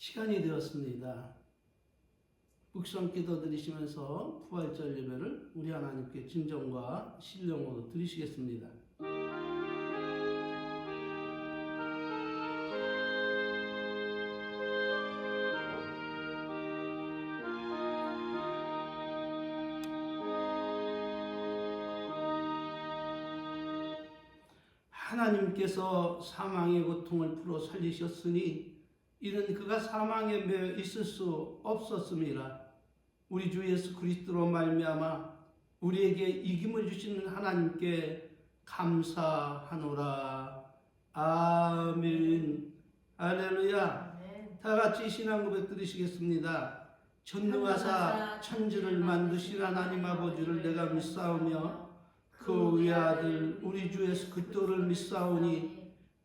시간이 되었습니다. 묵성 기도 드리시면서 부활절 예배를 우리 하나님께 진정과 신령으로 드리시겠습니다. 하나님께서 사망의 고통을 풀어 살리셨으니 이는 그가 사망에 매여 있을 수 없었음이라 우리 주 예수 그리스도로 말미암아 우리에게 이김을 주시는 하나님께 감사하노라. 아멘. 할렐루야. 다 같이 신앙 고백 드리시겠습니다. 전능하사 천지를 만드신 하나님 아버지를 내가 믿사오며 그 외아들 우리 주 예수 그리스도를 믿사오니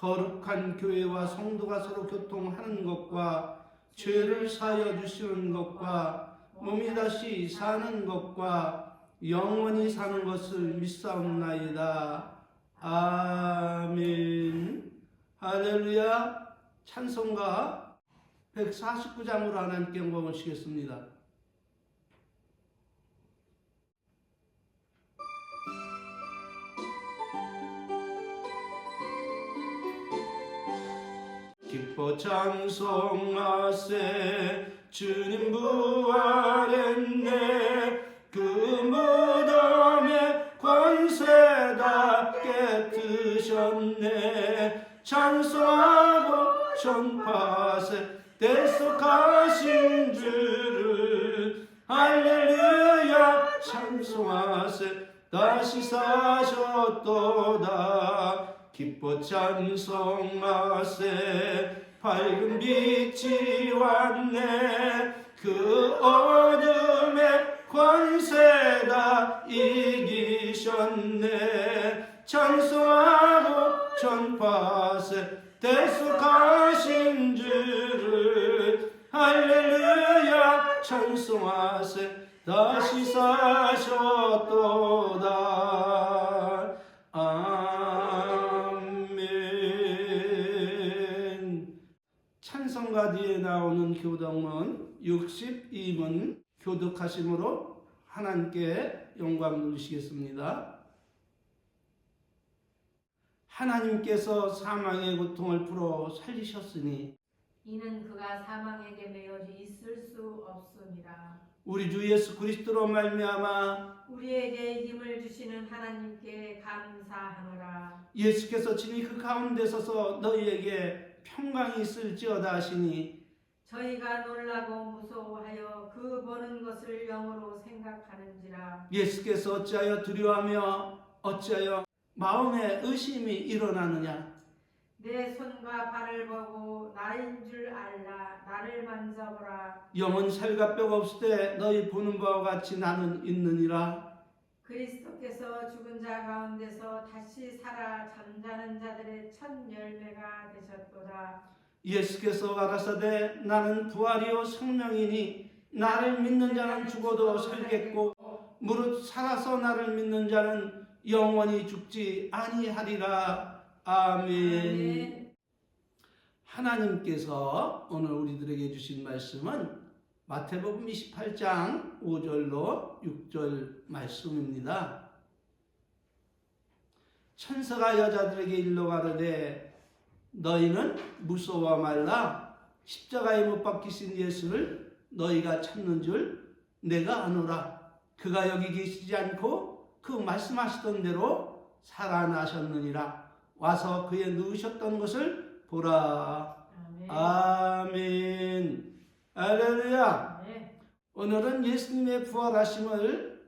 거룩한 교회와 성도가 서로 교통하는 것과 죄를 사하여 주시는 것과 몸이 다시 사는 것과 영원히 사는 것을 믿사옵나이다. 아멘. 할렐루야. 찬송가 149장으로 하나님께 영광을 시겠습니다. 기뻐 찬송하세. 주님 부활했네. 그 무덤에 권세답게 뜨셨네. 찬송하고 전파세. 대속하신 주를 할렐루야 찬송하세. 다시 사셨도다 기뻐 찬송하세 밝은 빛이 왔네. 그 어둠의 권세다 이기셨네. 찬송하고 전파세 대속하신 주를 할렐루야. 찬송하세 다시 사셨 교독하심으로 하나님께 영광 누리시겠습니다. 하나님께서 사망의 고통을 풀어 살리셨으니 이는 그가 사망에게 매여 있을 수 없습니다. 우리 주 예수 그리스도로 말미암아 우리에게 힘을 주시는 하나님께 감사하노라. 예수께서 친히 그 가운데 서서 너희에게 평강이 있을지어다 하시니 저희가 놀라고 무서워하여 그 보는 것을 영으로 생각하는지라. 예수께서 어찌하여 두려워하며 어찌하여 마음에 의심이 일어나느냐 내 손과 발을 보고 나인 줄 알라. 나를 만져보라. 영은 살과 뼈가 없을 때 너희 보는 바와 같이 나는 있느니라 그리스도께서 죽은 자 가운데서 다시 살아 잠자는 자들의 첫 열매가 되셨도다. 예수께서 가라사대 나는 부활이요 생명이니 나를 믿는 자는 죽어도 살겠고 무릇 살아서 나를 믿는 자는 영원히 죽지 아니하리라 아멘. 하나님께서 오늘 우리들에게 주신 말씀은 마태복음 28장 5절로 6절 말씀입니다. 천사가 여자들에게 일러 가르되 너희는 무서워 말라 십자가에 못 박히신 예수를 너희가 찾는 줄 내가 아노라 그가 여기 계시지 않고 그 말씀하시던 대로 살아나셨느니라 와서 그에 누우셨던 것을 보라 아멘. 아멘 할렐루야 아멘. 오늘은 예수님의 부활하심을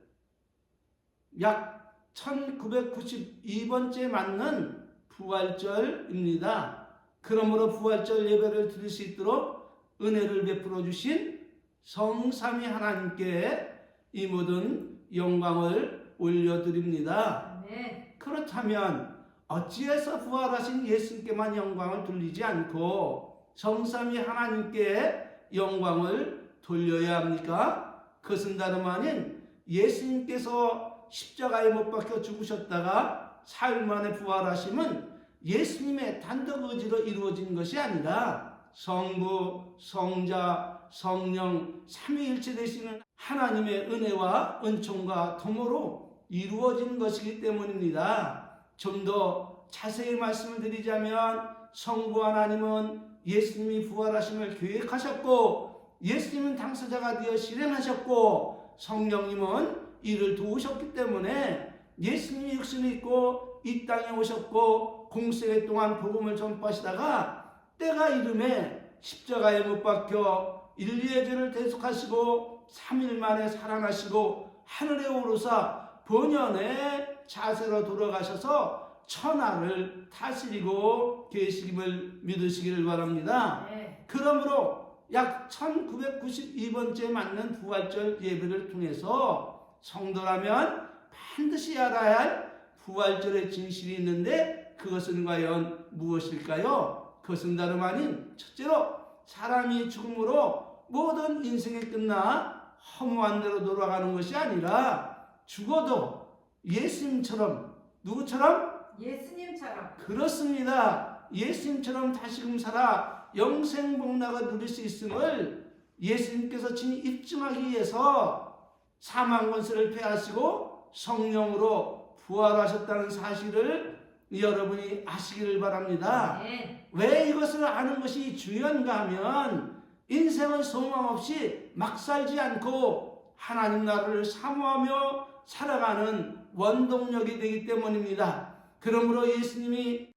약 1992번째 맞는 부활절입니다. 그러므로 부활절 예배를 드릴 수 있도록 은혜를 베풀어 주신 성삼위 하나님께 이 모든 영광을 올려드립니다. 아멘. 그렇다면 어찌해서 부활하신 예수님께만 영광을 돌리지 않고 성삼위 하나님께 영광을 돌려야 합니까? 그것은 다름 아닌 예수님께서 십자가에 못 박혀 죽으셨다가 사흘 만에 부활하심은 예수님의 단독 의지로 이루어진 것이 아니라 성부, 성자, 성령 삼위일체 되시는 하나님의 은혜와 은총과 도모로 이루어진 것이기 때문입니다. 좀 더 자세히 말씀을 드리자면 성부 하나님은 예수님이 부활하심을 계획하셨고 예수님은 당사자가 되어 실행하셨고 성령님은 이를 도우셨기 때문에 예수님이 육신을 입고 이 땅에 오셨고 공생애 동안 복음을 전파하시다가 때가 이름에 십자가에 못 박혀 인류의 죄를 대속하시고 3일 만에 살아나시고 하늘에 오르사 본연의 자세로 돌아가셔서 천하를 다스리고 계시임을 믿으시기를 바랍니다. 네. 그러므로 약 1992번째 맞는 부활절 예배를 통해서 성도라면 반드시 알아야 할 부활절의 진실이 있는데 그것은 과연 무엇일까요? 그것은 다름 아닌 첫째로 사람이 죽음으로 모든 인생이 끝나 허무한 대로 돌아가는 것이 아니라 죽어도 예수님처럼 누구처럼 예수님처럼 그렇습니다. 예수님처럼 다시금 살아 영생 복락을 누릴 수 있음을 예수님께서 친히 입증하기 위해서 사망 권세를 패하시고 성령으로 부활하셨다는 사실을 여러분이 아시기를 바랍니다. 네. 왜 이것을 아는 것이 중요한가 하면 인생은 소망 없이 막 살지 않고 하나님 나라를 사모하며 살아가는 원동력이 되기 때문입니다. 그러므로 예수님이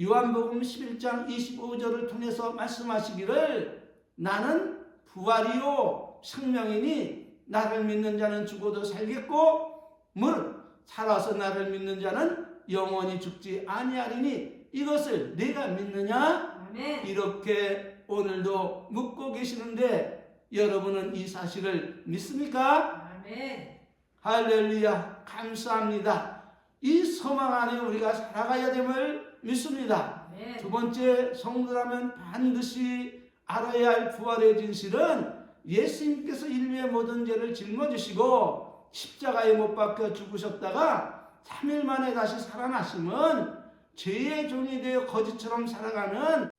요한복음 11장 25절을 통해서 말씀하시기를 나는 부활이요 생명이니 나를 믿는 자는 죽어도 살겠고 무릇 살아서 나를 믿는 자는 영원히 죽지 아니하리니 이것을 내가 믿느냐 아멘. 이렇게 오늘도 묻고 계시는데 여러분은 이 사실을 믿습니까? 아멘. 할렐루야 감사합니다. 이 소망 안에 우리가 살아가야 됨을 믿습니다. 아멘. 두 번째 성도라면 반드시 알아야 할 부활의 진실은 예수님께서 인류의 모든 죄를 짊어지시고 십자가에 못 박혀 죽으셨다가 3일 만에 다시 살아나심은 죄의 종이 되어 거짓처럼 살아가는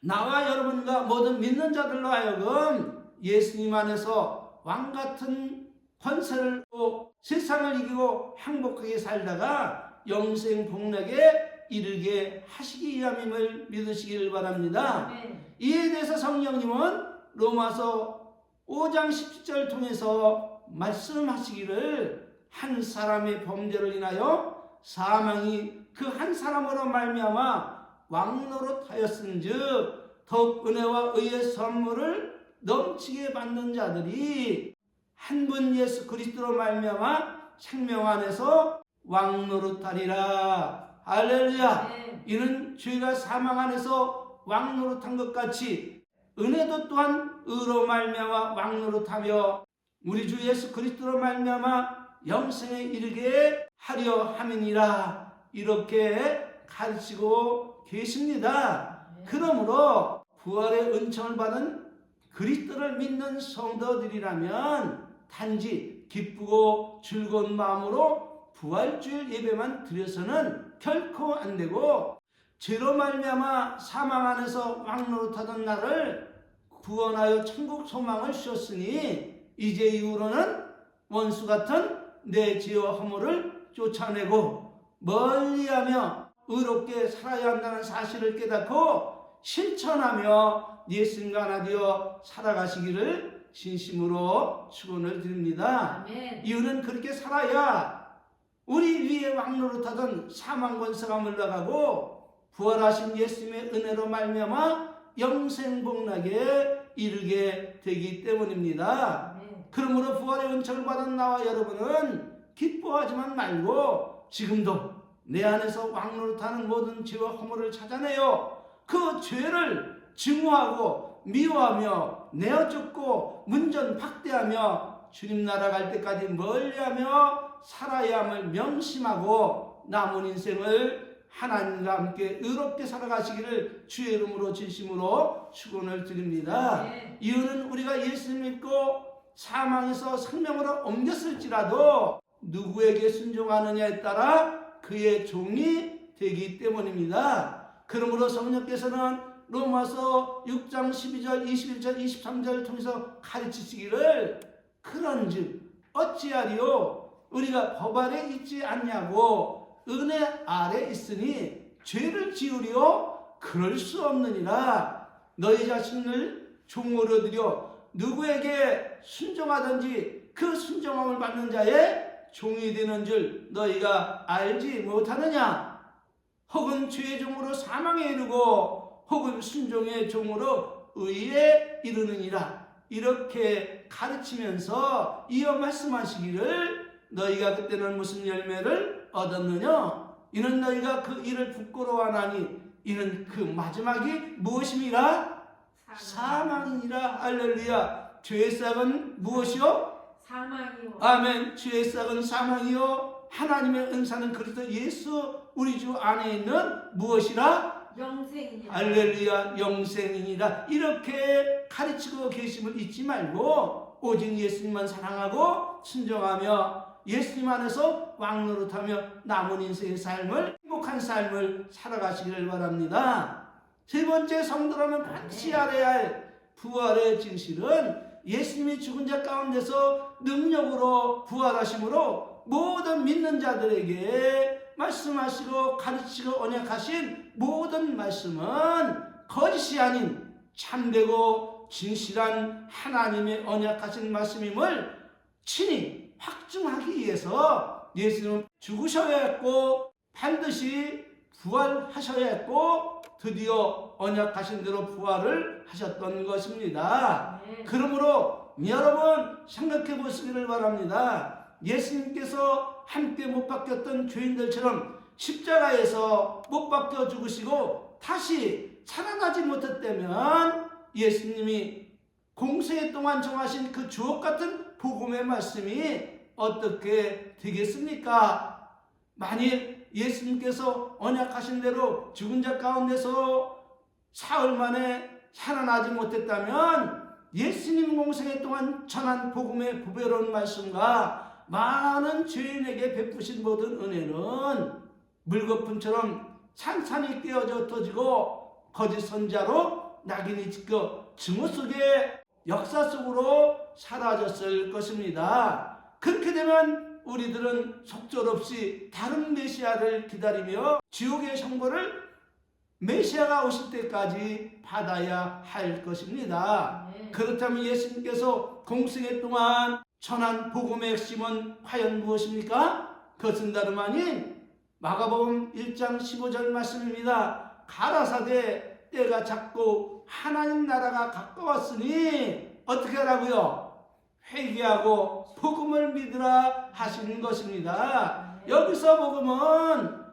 나와 여러분과 모든 믿는 자들로 하여금 예수님 안에서 왕 같은 권세를 얻고 세상을 이기고 행복하게 살다가 영생 복락에 이르게 하시기 위함임을 믿으시기를 바랍니다. 이에 대해서 성령님은 로마서 5장 17절을 통해서 말씀하시기를 한 사람의 범죄를 인하여 사망이 그 한 사람으로 말미암아 왕노릇하였은즉 더욱 은혜와 의의 선물을 넘치게 받는 자들이 한 분 예수 그리스도로 말미암아 생명 안에서 왕노릇하리라 할렐루야 아멘. 이는 죄가 사망 안에서 왕노릇한 것 같이 은혜도 또한 의로 말미암아 왕노릇하며 우리 주 예수 그리스도로 말미암아 영생에 이르게 하려 함이니라 이렇게 가르치고 계십니다. 아멘. 그러므로 부활의 은총을 받은 그리스도를 믿는 성도들이라면 단지 기쁘고 즐거운 마음으로 부활주일 예배만 드려서는 결코 안 되고 죄로 말미암아 사망 안에서 왕노릇하던 나를 구원하여 천국 소망을 주셨으니 이제 이후로는 원수 같은 내 죄와 허물을 쫓아내고 멀리하며 의롭게 살아야 한다는 사실을 깨닫고 실천하며 예수님과 하나 되어 살아가시기를 진심으로 축원을 드립니다. 아멘. 이유는 그렇게 살아야 우리 위에 왕노릇하던 사망 권세가 물러가고 부활하신 예수님의 은혜로 말미암아 영생복락에 이르게 되기 때문입니다. 아멘. 그러므로 부활의 은총을 받은 나와 여러분은 기뻐하지만 말고 지금도 내 안에서 왕노릇하는 모든 죄와 허물을 찾아내요. 그 죄를 증오하고 미워하며 내어 쫓고 문전 박대하며 주님 나라 갈 때까지 멀리하며 살아야 함을 명심하고 남은 인생을 하나님과 함께 의롭게 살아가시기를 주의 이름으로 진심으로 축원을 드립니다. 네. 이유는 우리가 예수 믿고 사망에서 생명으로 옮겼을지라도 누구에게 순종하느냐에 따라 그의 종이 되기 때문입니다. 그러므로 성령께서는 로마서 6장 12절, 21절, 23절을 통해서 가르치시기를 그런즉 어찌하리요 우리가 법 아래 있지 않냐고 은혜 아래 있으니 죄를 지으리요 그럴 수 없느니라. 너희 자신을 종으로 들여 누구에게 순종하든지 그 순종함을 받는 자의 종이 되는 줄 너희가 알지 못하느냐? 혹은 죄의 종으로 사망에 이르고 혹은 순종의 종으로 의에 이르느니라. 이렇게 가르치면서 이어 말씀하시기를 너희가 그때는 무슨 열매를 얻었느냐 이는 너희가 그 일을 부끄러워하나니 이는 그 마지막이 무엇임이라 사망이니라 할렐루야 죄의 싹은 무엇이요? 사망이요. 아멘 죄의 싹은 사망이요 하나님의 은사는 그리스도 예수 우리 주 안에 있는 무엇이라? 영생이요. 할렐루야 영생이니라 이렇게 가르치고 계심을 잊지 말고 오직 예수님만 사랑하고 순종하며 예수님 안에서 왕 노릇하며 남은 인생의 삶을 행복한 삶을 살아가시기를 바랍니다. 세 번째 성도라면 반드시 알아야 할 부활의 진실은 예수님이 죽은 자 가운데서 능력으로 부활하심으로 모든 믿는 자들에게 말씀하시고 가르치고 언약하신 모든 말씀은 거짓이 아닌 참되고 진실한 하나님의 언약하신 말씀임을 친히 확증하기 위해서 예수님은 죽으셔야 했고 반드시 부활하셔야 했고 드디어 언약하신 대로 부활을 하셨던 것입니다. 네. 그러므로 여러분 생각해 보시기를 바랍니다. 예수님께서 함께 못 박혔던 죄인들처럼 십자가에서 못 박혀 죽으시고 다시 살아나지 못했다면 예수님이 공세 동안 정하신 그 주옥 같은 복음의 말씀이 어떻게 되겠습니까? 만일 예수님께서 언약하신 대로 죽은 자 가운데서 사흘 만에 살아나지 못했다면 예수님 공생애 동안 전한 복음의 부배로운 말씀과 많은 죄인에게 베푸신 모든 은혜는 물거품처럼 산산이 깨어져 터지고 거짓 선자로 낙인이 찍혀 증오 속에 역사 속으로 사라졌을 것입니다. 그렇게 되면 우리들은 속절없이 다른 메시아를 기다리며 지옥의 형벌을 메시아가 오실 때까지 받아야 할 것입니다. 네. 그렇다면 예수님께서 공생애 동안 전한 복음의 핵심은 과연 무엇입니까? 그것은 다름 아닌 마가복음 1장 15절 말씀입니다. 가라사대 때가 작고 하나님 나라가 가까웠으니 어떻게 하라고요? 회개하고 복음을 믿으라 하시는 것입니다. 네. 여기서 복음은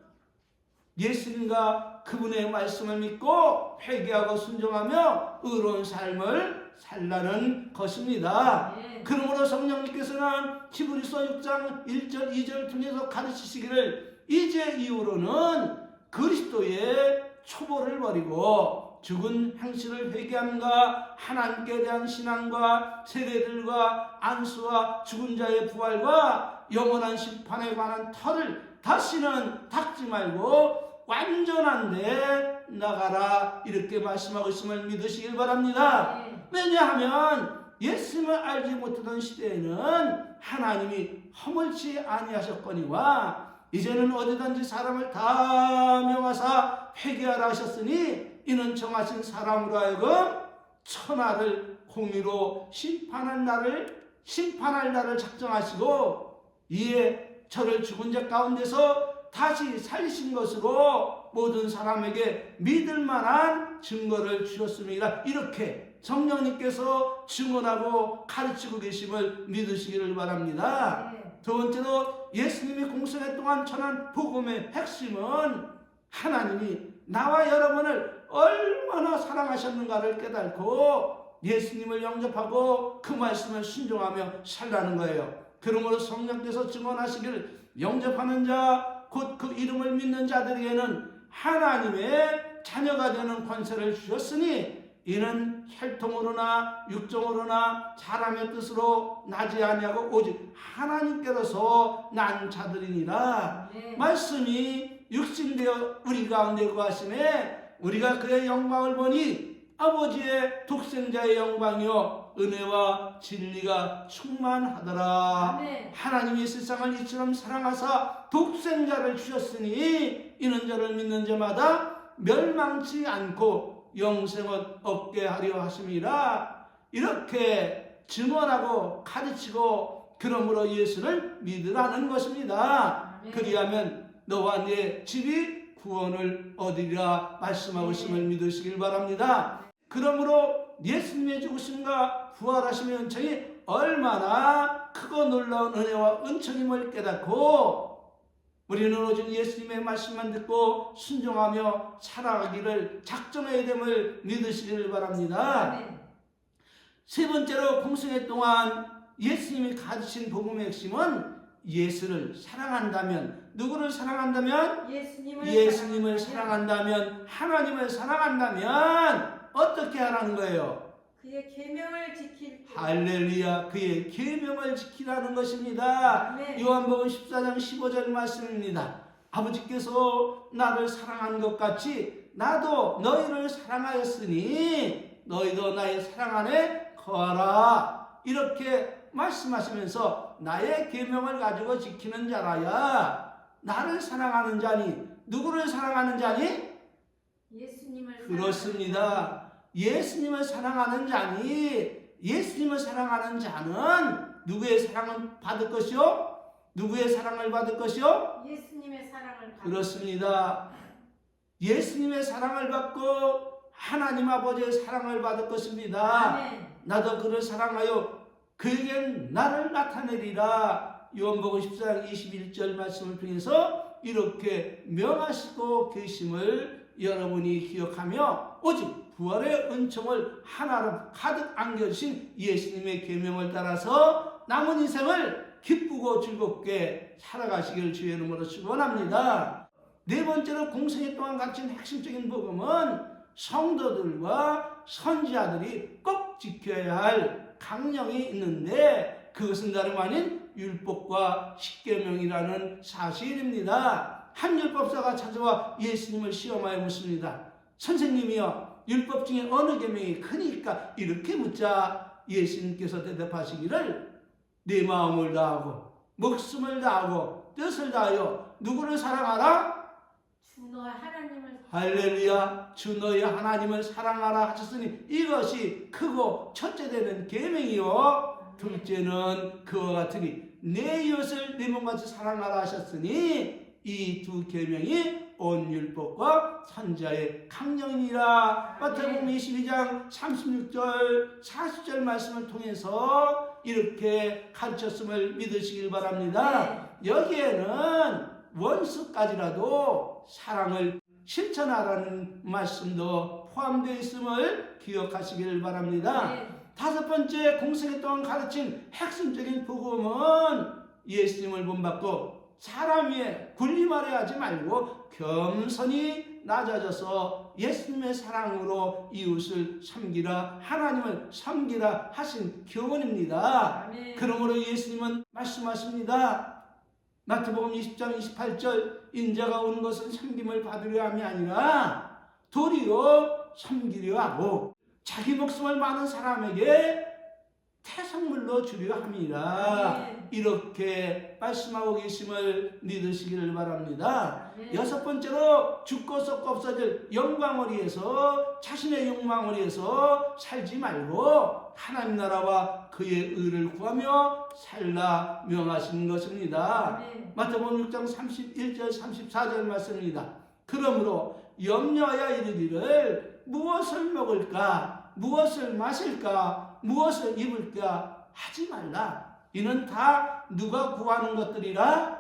예수님과 그분의 말씀을 믿고 회개하고 순종하며 의로운 삶을 살라는 것입니다. 네. 그러므로 성령님께서는 히브리서 6장 1절 2절 통해서 가르치시기를 이제 이후로는 그리스도의 초보를 버리고 죽은 행실을 회개함과 하나님께 대한 신앙과 세례들과 안수와 죽은 자의 부활과 영원한 심판에 관한 터를 다시는 닦지 말고 완전한데 나가라 이렇게 말씀하고 있음을 믿으시길 바랍니다. 네. 왜냐하면 예수님을 알지 못하던 시대에는 하나님이 허물치 아니하셨거니와 이제는 어디든지 사람을 다 명하사 회개하라 하셨으니 이는 정하신 사람으로 하여금 천하를 공의로 심판할 날을 심판할 날을 작정하시고 이에 저를 죽은 자 가운데서 다시 살리신 것으로 모든 사람에게 믿을 만한 증거를 주셨습니다. 이렇게 성령님께서 증언하고 가르치고 계심을 믿으시기를 바랍니다. 네. 두 번째로 예수님이 공생애 동안 전한 복음의 핵심은 하나님이 나와 여러분을 얼마나 사랑하셨는가를 깨닫고 예수님을 영접하고 그 말씀을 순종하며 살라는 거예요. 그러므로 성령께서 증언하시길 영접하는 자, 곧 그 이름을 믿는 자들에게는 하나님의 자녀가 되는 권세를 주셨으니 이는 혈통으로나 육정으로나 사람의 뜻으로 나지 아니하고 오직 하나님께로서 난 자들이니라. 아멘. 말씀이 육신되어 우리 가운데 거하심에 우리가 그의 영광을 보니 아버지의 독생자의 영광이요 은혜와 진리가 충만하더라. 아멘. 하나님이 세상을 이처럼 사랑하사 독생자를 주셨으니 이는 저를 믿는 자마다 멸망치 않고 영생을 얻게 하려 하심이라 이렇게 증언하고 가르치고 그러므로 예수를 믿으라는 것입니다. 아멘. 그리하면 너와 내 집이 구원을 얻으리라 말씀하고 있음을 믿으시길 바랍니다. 그러므로 예수님의 죽으심과 부활하심의 은총이 얼마나 크고 놀라운 은혜와 은총임을 깨닫고 우리는 오직 예수님의 말씀만 듣고 순종하며 살아가기를 작정해야 됨을 믿으시길 바랍니다. 세 번째로 공생애 동안 예수님이 가르친 복음의 핵심은 예수를 사랑한다면 누구를 사랑한다면 예수님을, 예수님을 사랑한다면 하나님을 사랑한다면 어떻게 하라는 거예요? 그의 계명을 지킬 때 할렐루야 그의 계명을 지키라는 것입니다. 아멘. 요한복음 14장 15절 말씀입니다. 아버지께서 나를 사랑한 것 같이 나도 너희를 사랑하였으니 너희도 나의 사랑 안에 거하라. 이렇게 말씀하시면서 나의 계명을 가지고 지키는 자라야 나를 사랑하는 자니 누구를 사랑하는 자니? 예수님을 그렇습니다. 예수님을 사랑하는 자니 예수님을 사랑하는 자는 누구의 사랑을 받을 것이요? 누구의 사랑을 받을 것이요? 예수님의 사랑을 받 그렇습니다. 예수님의 사랑을 받고 하나님 아버지의 사랑을 받을 것입니다. 아멘. 나도 그를 사랑하여 그에겐 나를 나타내리라. 요한복음 14장 21절 말씀을 통해서 이렇게 명하시고 계심을 여러분이 기억하며 오직 부활의 은총을 하나로 가득 안겨주신 예수님의 계명을 따라서 남은 인생을 기쁘고 즐겁게 살아가시길 주의 이름으로 축원합니다. 네 번째로 공생애 동안 갖춘 핵심적인 복음은 성도들과 선지자들이 꼭 지켜야 할 강령이 있는데 그것은 다름 아닌 율법과 십계명이라는 사실입니다. 한 율법사가 찾아와 예수님을 시험하여 묻습니다. 선생님이여 율법 중에 어느 계명이 크니까 이렇게 묻자 예수님께서 대답하시기를 내 마음을 다하고 목숨을 다하고 뜻을 다하여 누구를 사랑하라? 주 너의 하나님을 할렐루야 주 너의 하나님을 사랑하라 하셨으니 이것이 크고 첫째 되는 계명이요. 둘째는 그와 같으니 내 이웃을 내 몸같이 사랑하라 하셨으니 이 두 계명이 온 율법과 선자의 강령이니라. 마태복음 22장 36절 40절 말씀을 통해서 이렇게 가르쳤음을 믿으시길 바랍니다. 네. 여기에는 원수까지라도 사랑을 실천하라는 말씀도 포함되어 있음을 기억하시길 바랍니다. 네. 다섯 번째 공생애 동안 가르친 핵심적인 복음은 예수님을 본받고 사람 위에 군림하려 하지 말고 겸손히 낮아져서 예수님의 사랑으로 이웃을 섬기라 하나님을 섬기라 하신 교훈입니다. 아멘. 그러므로 예수님은 말씀하십니다. 마태복음 20장 28절 인자가 온 것은 섬김을 받으려 함이 아니라 도리어 섬기려 하고 자기 목숨을 많은 사람에게 태성물로 주려 함이라 아멘. 이렇게 말씀하고 계심을 믿으시기를 바랍니다. 여섯 번째로 죽고 썩고 없어질 영광을 위해서 자신의 욕망을 위해서 살지 말고 하나님 나라와 그의 의를 구하며 살라 명하신 것입니다. 아멘. 마태복음 6장 31절 34절 말씀입니다. 그러므로 염려하여 이르기를 무엇을 먹을까 무엇을 마실까 무엇을 입을까 하지 말라. 이는 다 누가 구하는 것들이라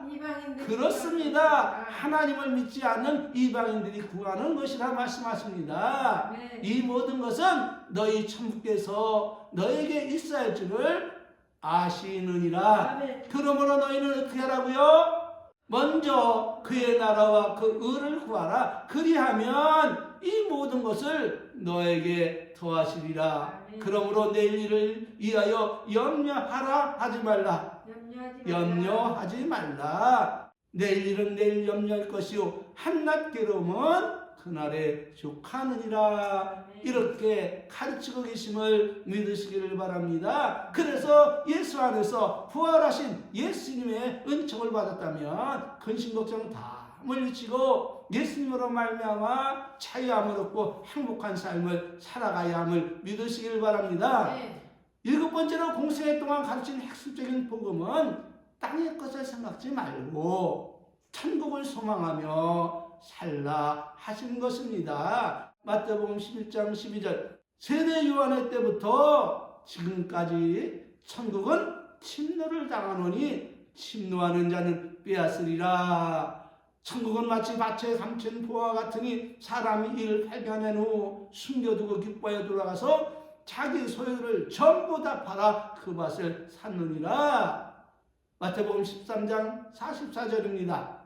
그렇습니다. 하나님을 믿지 않는 이방인들이 구하는 것이라 말씀하십니다. 아멘. 이 모든 것은 너희 천국께서 너에게 있어야 할 줄을 아시느니라. 아멘. 그러므로 너희는 어떻게 하라고요? 먼저 그의 나라와 그 의를 구하라. 그리하면 이 모든 것을 너에게 더하시리라. 그러므로 내일 일을 위하여 염려하라 하지 말라. 염려하지 말라. 염려하지 말라. 내일 일은 내일 염려할 것이요 한낱 괴로움은 그날에 족하느니라. 이렇게 가르치고 계심을 믿으시기를 바랍니다. 그래서 예수 안에서 부활하신 예수님의 은총을 받았다면 근심 걱정 다 물리치고 예수님으로 말미암아 자유함을 얻고 행복한 삶을 살아가야 함을 믿으시길 바랍니다. 아멘. 일곱 번째로 공생애 동안 가르친 핵심적인 복음은 땅의 것을 생각지 말고 천국을 소망하며 살라 하신 것입니다. 마태복음 11장 12절 세대 요한의 때부터 지금까지 천국은 침노를 당하노니 침노하는 자는 빼앗으리라. 천국은 마치 밭에 감춘 보화 같으니 사람이 이를 발견한 후 숨겨두고 기뻐해 돌아가서 자기 소유를 전부 다 팔아 그 밭을 샀느니라. 마태복음 13장 44절입니다.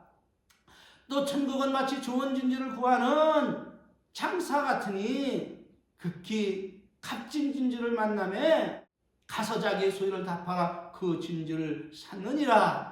또 천국은 마치 좋은 진주를 구하는 장사 같으니 극히 값진 진주를 만남에 가서 자기의 소유를 다 팔아 그 진주를 샀느니라.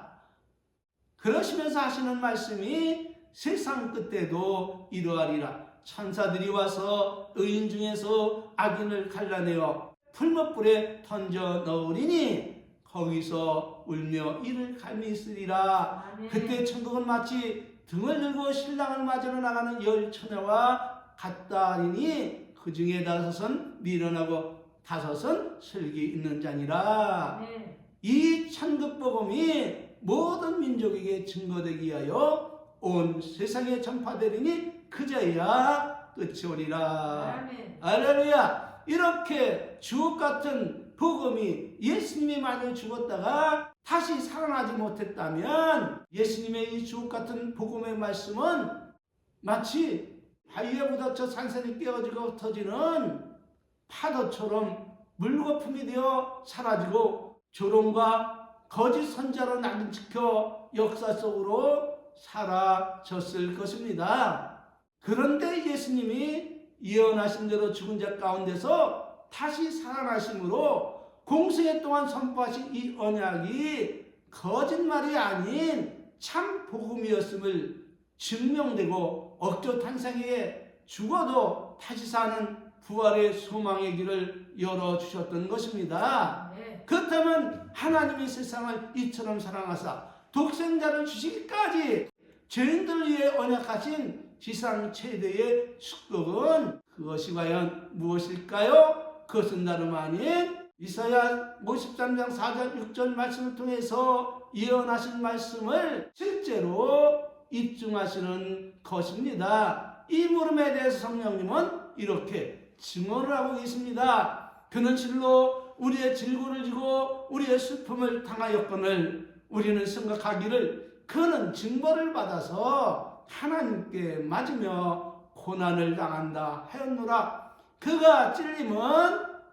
그러시면서 하시는 말씀이 세상 끝때도 이러하리라. 천사들이 와서 의인 중에서 악인을 갈라내어 풀목불에 던져 넣으리니 거기서 울며 이를 갈미 있으리라. 아멘. 그때 천국은 마치 등을 들고 신랑을 맞으러 나가는 열 처녀와 같다 하니 그 중에 다섯은 미련하고 다섯은 슬기 있는 자니라. 아멘. 이 천국 복음이 모든 민족에게 증거되기 위하여 온 세상에 전파되리니 그제야 끝이 오리라. 아멘. 할렐루야! 이렇게 주옥 같은 복음이 예수님이 만약 죽었다가 다시 살아나지 못했다면 예수님의 이 주옥 같은 복음의 말씀은 마치 바위에 묻어져 산산이 깨어지고 흩어지는 파도처럼 물거품이 되어 사라지고 조롱과 거짓 선자로 낙인 찍혀 역사 속으로 사라졌을 것입니다. 그런데 예수님이 예언하신 대로 죽은 자 가운데서 다시 살아나심으로 공생애 동안 선포하신 이 언약이 거짓말이 아닌 참 복음이었음을 증명되고 억조 탄생에 죽어도 다시 사는 부활의 소망의 길을 열어주셨던 것입니다. 그렇다면 하나님이 세상을 이처럼 사랑하사 독생자를 주시기까지 죄인들 위해 언약하신 지상 최대의 축복은 그것이 과연 무엇일까요? 그것은 다름 아닌 이사야 53장 4절 6절 말씀을 통해서 예언하신 말씀을 실제로 입증하시는 것입니다. 이 물음에 대해서 성령님은 이렇게 증언을 하고 계십니다. 그는 실로 우리의 질고를 지고 우리의 슬픔을 당하였거늘 우리는 생각하기를 그는 징벌을 받아서 하나님께 맞으며 고난을 당한다 하였노라. 그가 찔림은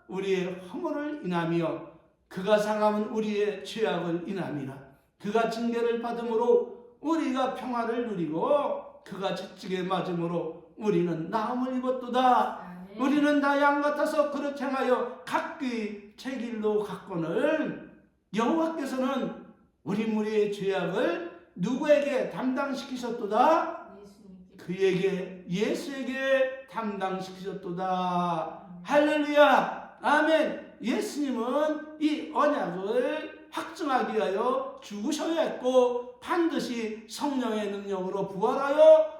우리의 허물을 인하며 그가 상함은 우리의 죄악을 인함이라. 그가 징계를 받음으로 우리가 평화를 누리고 그가 채찍에 맞음으로 우리는 나음을 입었도다. 우리는 다 양 같아서 그렇게 행하여 각기 제 길로 갔거늘 여호와께서는 우리 무리의 죄악을 누구에게 담당시키셨도다? 그에게 예수에게 담당시키셨도다. 할렐루야. 아멘. 예수님은 이 언약을 확증하기 위하여 죽으셔야 했고 반드시 성령의 능력으로 부활하여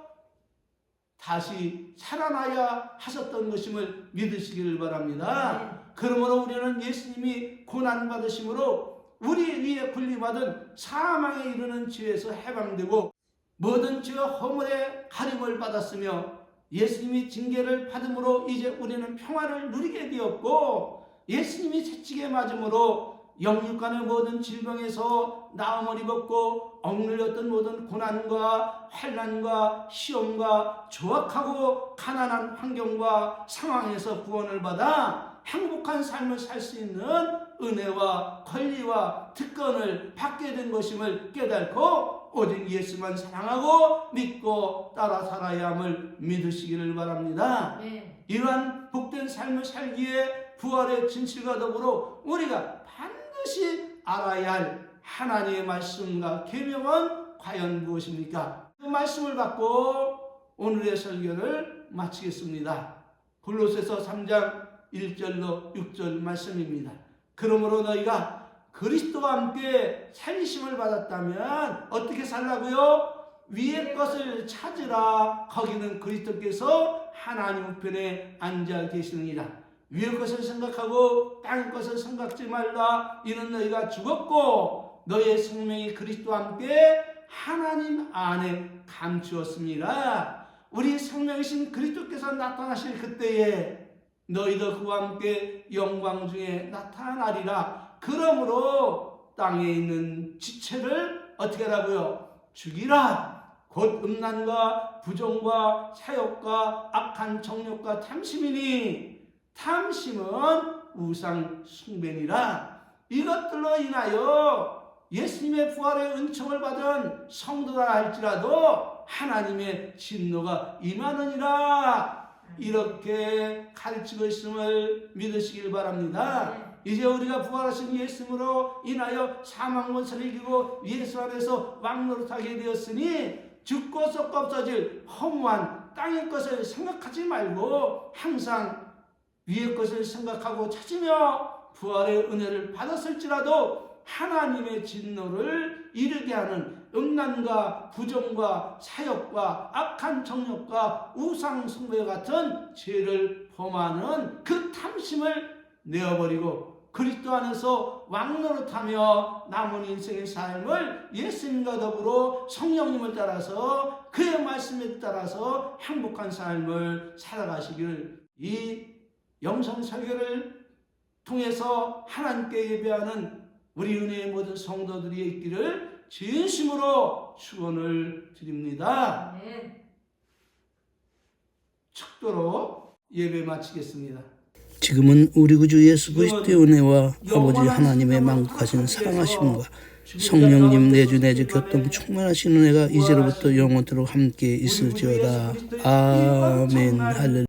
다시 살아나야 하셨던 것임을 믿으시기를 바랍니다. 그러므로 우리는 예수님이 고난 받으심으로 우리 위에 군리받은 사망에 이르는 죄에서 해방되고 모든 죄와 허물의 가림을 받았으며 예수님이 징계를 받음으로 이제 우리는 평화를 누리게 되었고 예수님이 채찍에 맞음으로 영육간의 모든 질병에서 나음을 입었고 억눌렸던 모든 고난과 환난과 시험과 조악하고 가난한 환경과 상황에서 구원을 받아 행복한 삶을 살 수 있는 은혜와 권리와 특권을 받게 된 것임을 깨닫고 오직 예수만 사랑하고 믿고 따라 살아야 함을 믿으시기를 바랍니다. 네. 이러한 복된 삶을 살기에 부활의 진실과 더불어 우리가 반드시 알아야 할 하나님의 말씀과 계명은 과연 무엇입니까? 그 말씀을 받고 오늘의 설교를 마치겠습니다. 골로새서 3장 1절로 6절 말씀입니다. 그러므로 너희가 그리스도와 함께 살리심을 받았다면 어떻게 살라고요? 위의 것을 찾으라. 거기는 그리스도께서 하나님 우편에 앉아 계시느니라. 위의 것을 생각하고 땅의 것을 생각지 말라. 이는 너희가 죽었고 너의 생명이 그리스도와 함께 하나님 안에 감추었습니다. 우리 생명이신 그리스도께서 나타나실 그때에 너희도 그와 함께 영광 중에 나타나리라. 그러므로 땅에 있는 지체를 어떻게 하라고요? 죽이라. 곧 음란과 부정과 사욕과 악한 정욕과 탐심이니 탐심은 우상 숭배니라. 이것들로 인하여 예수님의 부활의 은총을 받은 성도라 할지라도 하나님의 진노가 임하느니라. 이렇게 가르치고 있음을 믿으시길 바랍니다. 네. 이제 우리가 부활하신 예수님으로 인하여 사망 권세를 이기고 예수 안에서 왕노릇하게 되었으니 죽고 썩고 없어질 허무한 땅의 것을 생각하지 말고 항상 위의 것을 생각하고 찾으며 부활의 은혜를 받았을지라도 하나님의 진노를 이르게 하는 음란과 부정과 사욕과 악한 정욕과 우상 숭배 같은 죄를 범하는 그 탐심을 내어버리고 그리스도 안에서 왕노릇하며 남은 인생의 삶을 예수님과 더불어 성령님을 따라서 그의 말씀에 따라서 행복한 삶을 살아가시기를 이 영상 설교를 통해서 하나님께 예배하는 우리 은혜의 모든 성도들이 있기를 진심으로 축원을 드립니다. 네. 축도로 예배 마치겠습니다. 지금은 우리 구주 예수 그리스도의 은혜와 아버지 하나님의 만국하신 사랑하심과 성령님 내주 내주 교통 충만하신 은혜가 이제로부터 영원토록 함께 있을지어다. 아멘 할렐루야.